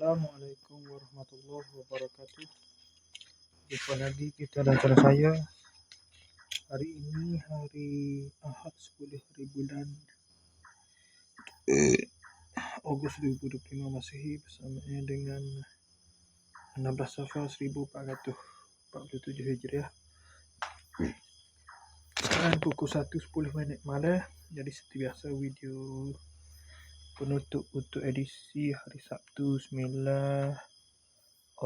Assalamualaikum warahmatullahi wabarakatuh. Jumpa lagi kita dan channel saya. Hari ini hari Ahad 10 hari bulan Ogos 2025 Masehi bersama dengan 16 Safar 1447 Hijriah. Dan pukul 1.10 minit malam. Jadi seperti biasa video penutup untuk edisi hari Sabtu 9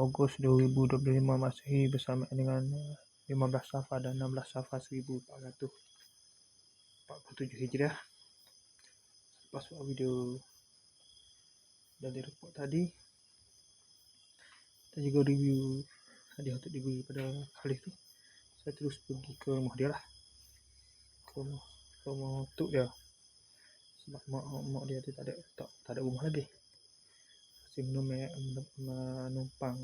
Ogos 2025 Masehi bersama dengan 15 Safar dan 16 Safar 1447 Hijriah. Lepas buat video dari report tadi dan juga review hadiah untuk diberi pada kali tu saya terus pergi ke rumah dia lah. Ke rumah, ke rumah tuk dia sebab mak mak dia tu tak ada tak, tak ada rumah lagi. Masih menumpang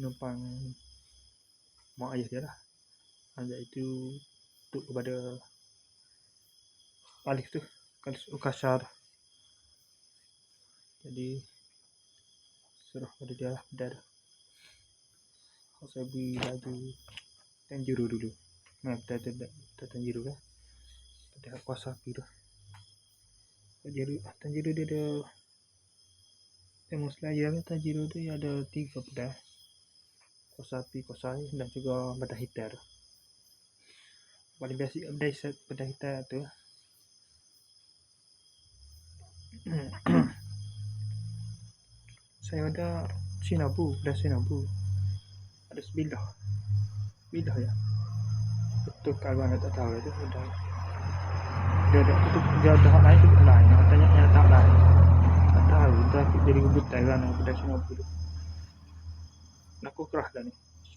menumpang mak ayah dia lah. Anjak itu untuk kepada Alif tu Kalis Ukashar jadi suruh pada dia lah pedar saya beri laju Tanjuru dulu. Nah, kita ada Tanjuru lah dah kuasa api tu tanjiru dia ada tengok selaya kan tanjiru tu ada tiga pedas kuasa api kuasa air dan juga pedas hitam tu. Paling basic pedas pedas hitam tu. Saya ada sinabu pedas sinabu ada sebilah sebilah ya. Betul kalau anda tak tahu itu sudah dia ada tu dia ada hak lain tu lain nak tanya yang tak lain. Tak tahu. Dah jadi rebutan kan pada Singapura tu. Aku keras dah ni.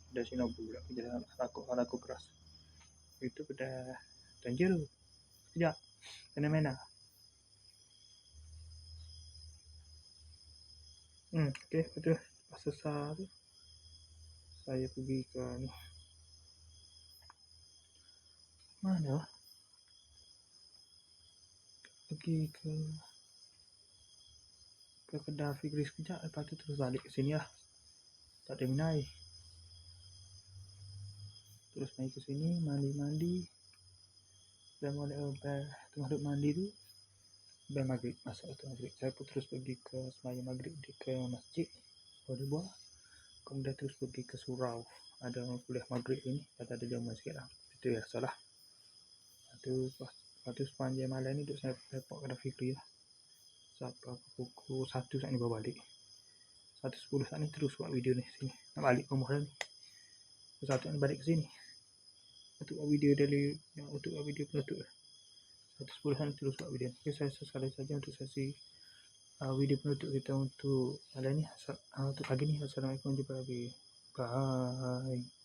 Pada Singapura aku jadi aku aku keras. Itu pada Tanjiro. Sekejap. Fenomena hmm okey. Betul masa tu saya pergi ke ni. Mana pergi ke ke kedai Fikri sekejap lepas tu terus balik ke sini lah. Tak ada minai. Terus naik ke sini mandi-mandi. Dan mulai uh, tengah duduk mandi tu Bel maghrib masuk tu maghrib. Saya pun terus pergi ke semayang maghrib di ke masjid boleh buat. Kemudian terus pergi ke surau. Ada kuliah maghrib ni ada ada jamu sikit lah. Itu ya salah. Itu pas Lepas tu sepanjang malam ni duduk saya report pada Fikri lah. Sampai pukul 1 saat ni bawa balik. 1.10 saat ni terus buat video ni sini. Nak balik ke rumah ni. Pukul 1 ni balik ke sini. Untuk buat video dari yang untuk buat video penutup. 1.10 saat ni terus buat video. Okay, saya sekali saja untuk sesi uh, video penutup kita untuk malam ni. Uh, untuk pagi ni. Assalamualaikum. Jumpa lagi. Bye.